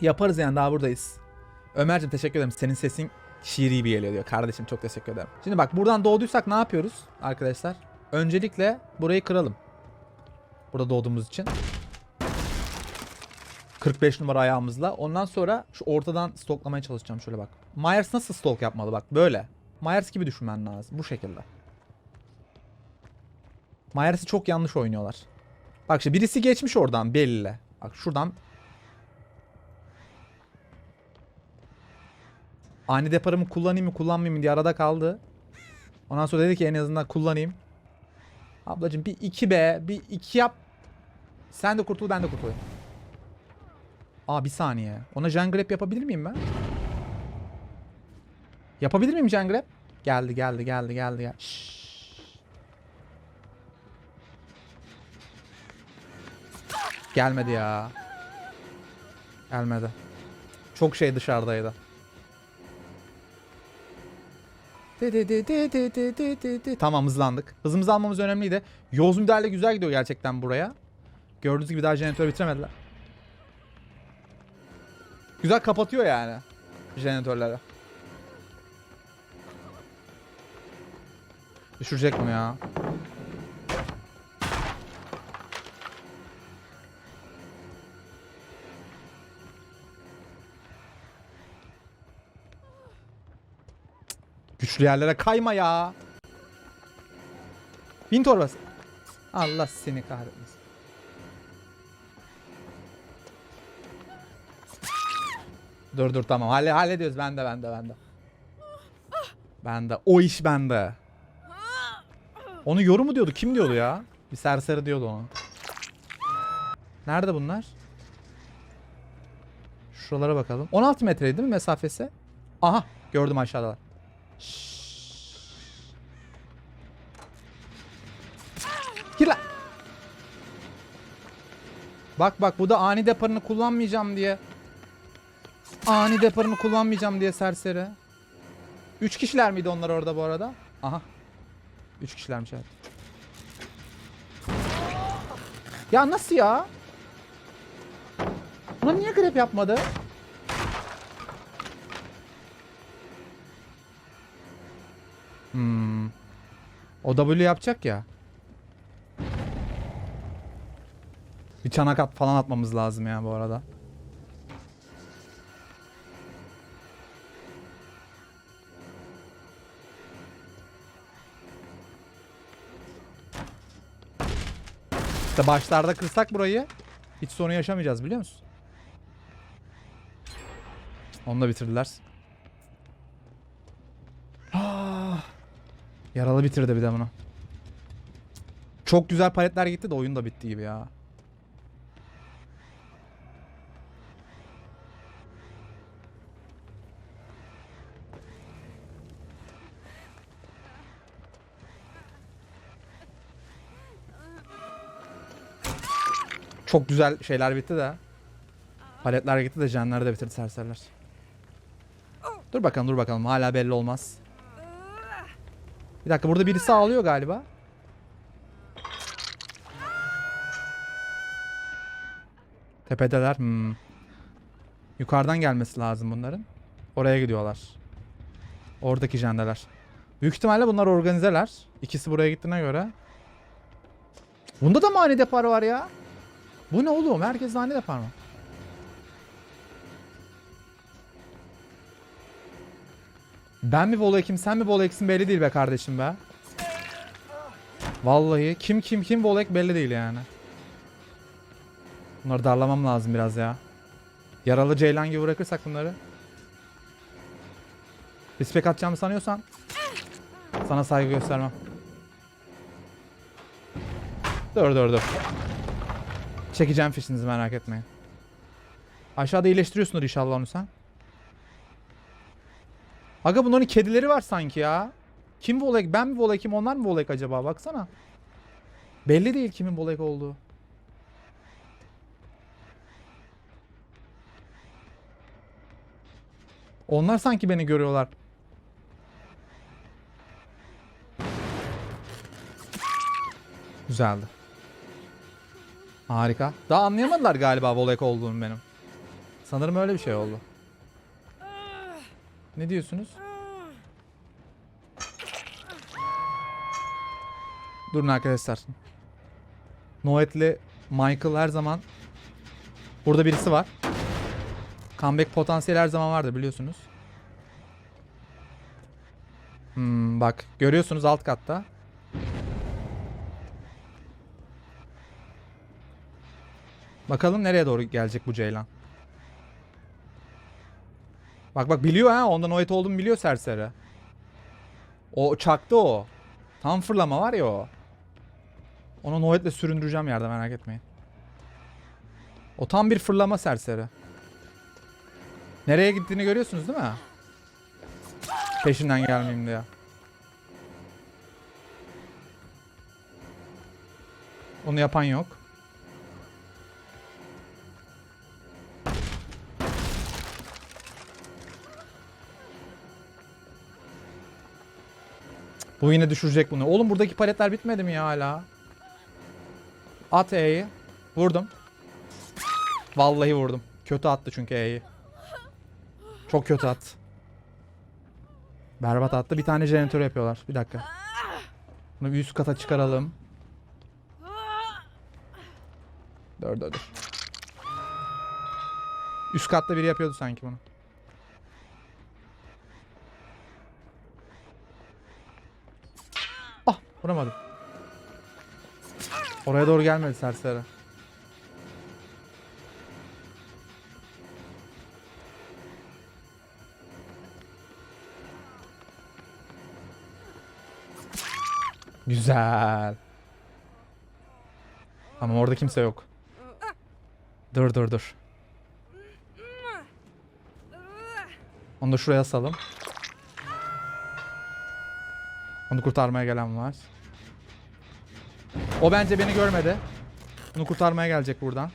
Yaparız yani daha buradayız. Ömerciğim teşekkür ederim. Senin sesin şiiri gibi geliyor diyor. Kardeşim çok teşekkür ederim. Şimdi bak buradan doğduysak ne yapıyoruz arkadaşlar? Öncelikle burayı kıralım. Burada doğduğumuz için. 45 numara ayağımızla. Ondan sonra şu ortadan stoklamaya çalışacağım şöyle bak. Myers nasıl stalk yapmalı bak böyle. Myers gibi düşünmen lazım bu şekilde. Myers'ı çok yanlış oynuyorlar. Bak işte birisi geçmiş oradan belli. Bak şuradan ani deparımı kullanayım mı kullanmayayım mı diye arada kaldı. Ondan sonra dedi ki en azından kullanayım. Ablacım bir 2 be bir 2 yap. Sen de kurtul ben de kurtulayım. Aa bir saniye. Ona Grab yapabilir miyim ben? Yapabilir miyim Grab? Geldi geldi geldi geldi. geldi. Gelmedi ya. Gelmedi. Çok şey dışarıdaydı. De de de de de de de de de. Tamam hızlandık. Hızımızı almamız önemliydi. Yoz müdahale güzel gidiyor gerçekten buraya. Gördüğünüz gibi daha jeneratörü bitiremediler. Güzel kapatıyor yani. Jeneratörleri. Düşürecek mi ya? Güçlü yerlere kayma ya. Bin torbası. Allah seni kahretmesin. Dur dur tamam. Halle hallediyoruz. Bende bende bende. Bende. O iş bende. Onu yoru mu diyordu? Kim diyordu ya? Bir serseri diyordu onu. Nerede bunlar? Şuralara bakalım. 16 metreydi değil mi mesafesi? Aha gördüm aşağıdalar. Gir Bak bak bu da ani deparını kullanmayacağım diye. Ani deparını kullanmayacağım diye serseri. Üç kişiler miydi onlar orada bu arada? Aha. Üç kişilermiş evet. Ya nasıl ya? Buna niye grep yapmadı? Hmm. O W yapacak ya. Bir çanak at falan atmamız lazım ya bu arada. İşte başlarda kırsak burayı hiç sorun yaşamayacağız biliyor musun? Onu da bitirdiler. Ah. Yaralı bitirdi bir de bunu. Çok güzel paletler gitti de oyun da bitti gibi ya. Çok güzel şeyler bitti de. Paletler gitti de jenler de bitirdi serseriler. Dur bakalım dur bakalım hala belli olmaz. Bir dakika burada birisi ağlıyor galiba. Tepedeler. Hmm. Yukarıdan gelmesi lazım bunların. Oraya gidiyorlar. Oradaki jendeler. Büyük ihtimalle bunlar organizeler. İkisi buraya gittiğine göre. Bunda da mı ani depar var ya? Bu ne oğlum? Herkes ani depar mı? Ben mi Volek'im sen mi Volek'sin belli değil be kardeşim be. Vallahi kim kim kim Volek belli değil yani. Bunları darlamam lazım biraz ya. Yaralı ceylan gibi bırakırsak bunları. Respek atacağımı sanıyorsan sana saygı göstermem. Dur dur dur. Çekeceğim fişinizi merak etmeyin. Aşağıda iyileştiriyorsundur inşallah onu sen. Aga bunların kedileri var sanki ya. Kim Volek? Ben mi Volek'im? Onlar mı Volek acaba? Baksana. Belli değil kimin Volek olduğu. Onlar sanki beni görüyorlar. Güzeldi. Harika. Daha anlayamadılar galiba Volek olduğunu benim. Sanırım öyle bir şey oldu. Ne diyorsunuz? Durun arkadaşlar. Noet'le Michael her zaman burada birisi var. Comeback potansiyeli her zaman vardır biliyorsunuz. Hmm, bak görüyorsunuz alt katta. Bakalım nereye doğru gelecek bu ceylan. Bak bak biliyor ha ondan Noet olduğumu biliyor serseri. O çaktı o. Tam fırlama var ya o. Onu Noet'le süründüreceğim yerde merak etmeyin. O tam bir fırlama serseri. Nereye gittiğini görüyorsunuz değil mi? Peşinden gelmeyeyim diye. Onu yapan yok. Bu yine düşürecek bunu. Oğlum buradaki paletler bitmedi mi ya hala? At E'yi. Vurdum. Vallahi vurdum. Kötü attı çünkü E'yi. Çok kötü at. Berbat attı. Bir tane jeneratör yapıyorlar. Bir dakika. Bunu üst kata çıkaralım. Dur dur. Üst katta biri yapıyordu sanki bunu. Ah vuramadım. Oraya doğru gelmedi serseri. Güzel. Tamam orada kimse yok. Dur dur dur. Onu da şuraya asalım. Onu kurtarmaya gelen var. O bence beni görmedi. Bunu kurtarmaya gelecek buradan.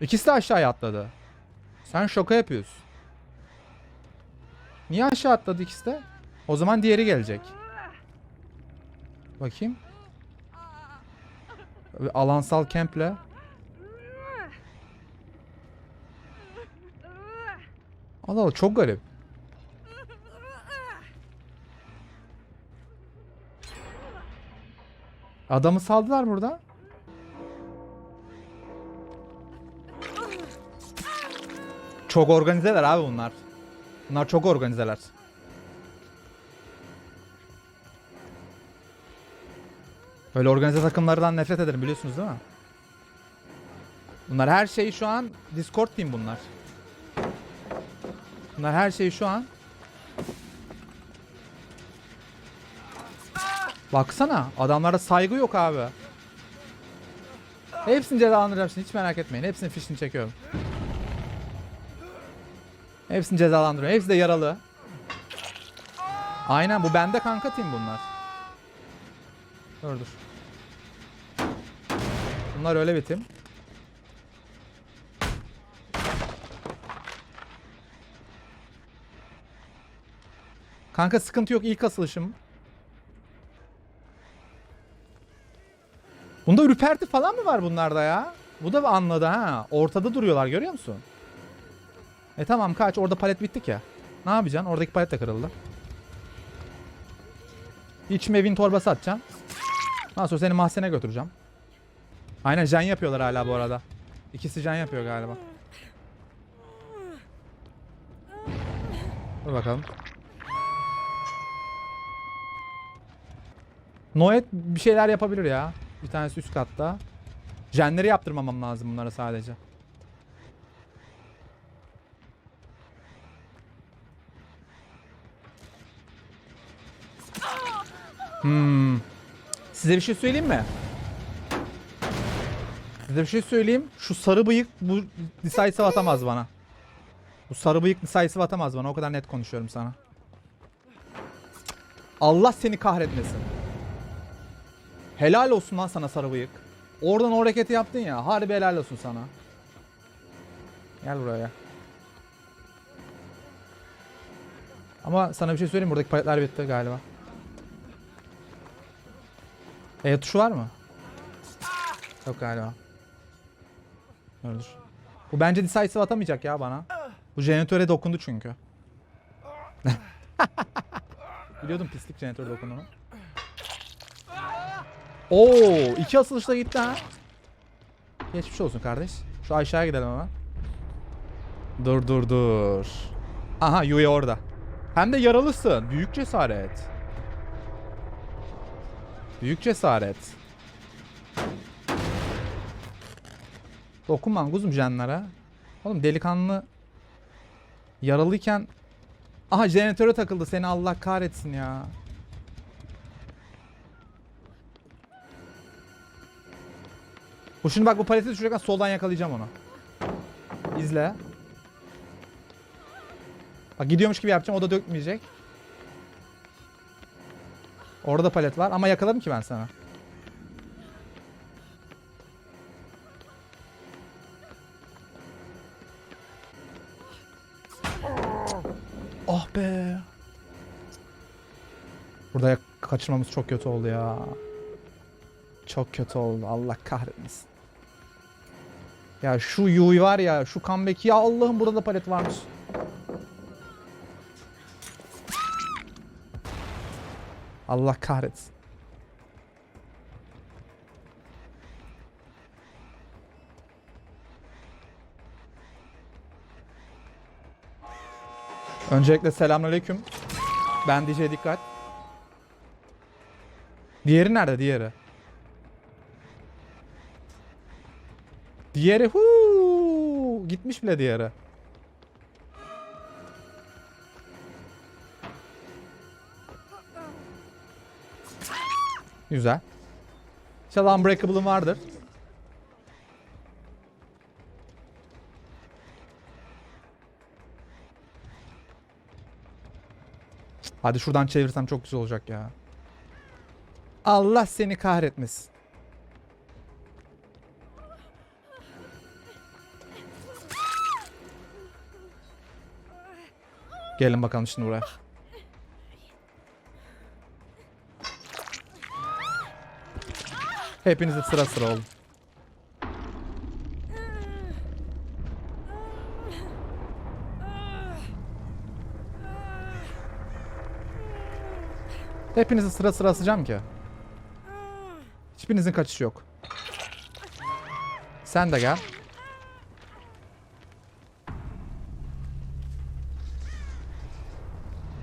İkisi de aşağıya atladı. Sen şoka yapıyorsun. Niye aşağı atladı ikisi de? O zaman diğeri gelecek. Bakayım. Alansal kemple. Allah Allah çok garip. Adamı saldılar burada. Çok organizeler abi bunlar. Bunlar çok organizeler. Böyle organize takımlardan nefret ederim biliyorsunuz değil mi? Bunlar her şeyi şu an Discord team bunlar. Bunlar her şeyi şu an Baksana adamlarda saygı yok abi. Hepsini cezalandıracağım şimdi hiç merak etmeyin. Hepsinin fişini çekiyorum. Hepsini cezalandırıyorum. Hepsi de yaralı. Aynen bu bende kanka team bunlar. Dur dur. Bunlar öyle bir Kanka sıkıntı yok ilk asılışım. Bunda ürperti falan mı var bunlarda ya? Bu da anladı ha. Ortada duruyorlar görüyor musun? E tamam kaç orada palet bittik ya. Ne yapacaksın? Oradaki palet de kırıldı. İçime evin torbası atacağım. Ondan sonra seni mahzene götüreceğim. Aynen jen yapıyorlar hala bu arada. İkisi jen yapıyor galiba. Dur bakalım. Noet bir şeyler yapabilir ya. Bir tanesi üst katta. Jenleri yaptırmamam lazım bunlara sadece. Hmm. Size bir şey söyleyeyim mi? Size bir şey söyleyeyim. Şu sarı bıyık bu decisive atamaz bana. Bu sarı bıyık decisive atamaz bana. O kadar net konuşuyorum sana. Allah seni kahretmesin. Helal olsun lan sana sarı bıyık. Oradan o hareketi yaptın ya. Harbi helal olsun sana. Gel buraya. Ama sana bir şey söyleyeyim? Buradaki paletler bitti galiba. E tuşu var mı? Yok galiba. Öldür. Bu bence decisive atamayacak ya bana. Bu jeneratöre dokundu çünkü. Biliyordum pislik jeneratöre dokunduğunu. Oo, iki asılışta gitti ha. Geçmiş olsun kardeş. Şu aşağıya gidelim hemen. Dur dur dur. Aha Yui orada. Hem de yaralısın. Büyük cesaret. Büyük cesaret. Dokunma kuzum canlara. Oğlum delikanlı yaralıyken Aha jeneratöre takıldı seni Allah kahretsin ya. Bu şimdi bak bu paleti düşürürken soldan yakalayacağım onu. İzle. Bak gidiyormuş gibi yapacağım o da dökmeyecek. Orada palet var ama yakaladım ki ben sana. Ah be. Burada kaçırmamız çok kötü oldu ya. Çok kötü oldu. Allah kahretmesin. Ya şu Yui var ya, şu comeback ya Allah'ım burada da palet varmış. Allah kahretsin. Öncelikle selamünaleyküm. Ben DJ dikkat. Diğeri nerede diğeri? Diğeri huu gitmiş bile diğeri. Güzel. İnşallah Unbreakable'ın vardır. Hadi şuradan çevirsem çok güzel olacak ya. Allah seni kahretmesin. Gelin bakalım şimdi buraya. Hepinizi sıra sıra olun. Hepinizi sıra sıra asacağım ki. Hiçbirinizin kaçışı yok. Sen de gel.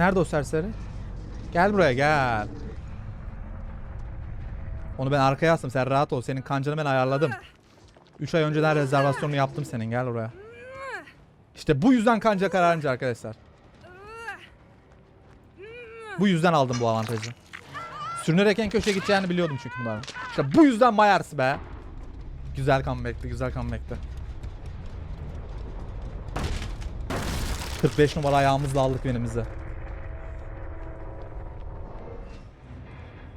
Nerede o serseri? Gel buraya gel. Onu ben arkaya astım. Sen rahat ol. Senin kancanı ben ayarladım. 3 ay önceden rezervasyonunu yaptım senin. Gel oraya. İşte bu yüzden kanca kararınca arkadaşlar. Bu yüzden aldım bu avantajı. Sürünerek en köşeye gideceğini biliyordum çünkü bunların. İşte bu yüzden Myers be. Güzel comeback'ti, güzel comeback'ti. 45 numara ayağımızla aldık benimizi.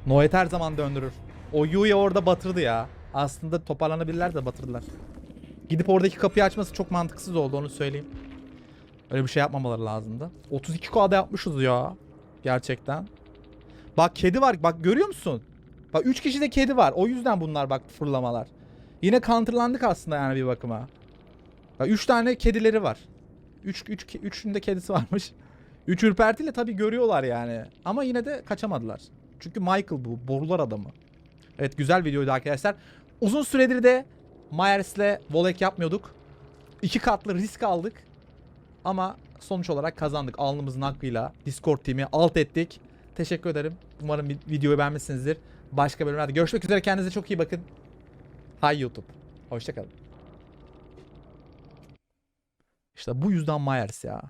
Noet her zaman döndürür. O Yu'yu orada batırdı ya. Aslında toparlanabilirler de batırdılar. Gidip oradaki kapıyı açması çok mantıksız oldu onu söyleyeyim. Öyle bir şey yapmamaları lazımdı. 32 K'da yapmışız ya. Gerçekten. Bak kedi var. Bak görüyor musun? Bak 3 kişi de kedi var. O yüzden bunlar bak fırlamalar. Yine counterlandık aslında yani bir bakıma. Bak 3 tane kedileri var. 3 3 3'ünde kedisi varmış. 3 ürpertiyle tabii görüyorlar yani. Ama yine de kaçamadılar. Çünkü Michael bu. Borular adamı. Evet güzel videoydu arkadaşlar. Uzun süredir de Myers'le Volek yapmıyorduk. İki katlı risk aldık. Ama sonuç olarak kazandık. Alnımızın hakkıyla Discord team'i alt ettik. Teşekkür ederim. Umarım vi- videoyu beğenmişsinizdir. Başka bölümlerde görüşmek üzere. Kendinize çok iyi bakın. Hay YouTube. Hoşçakalın. İşte bu yüzden Myers ya.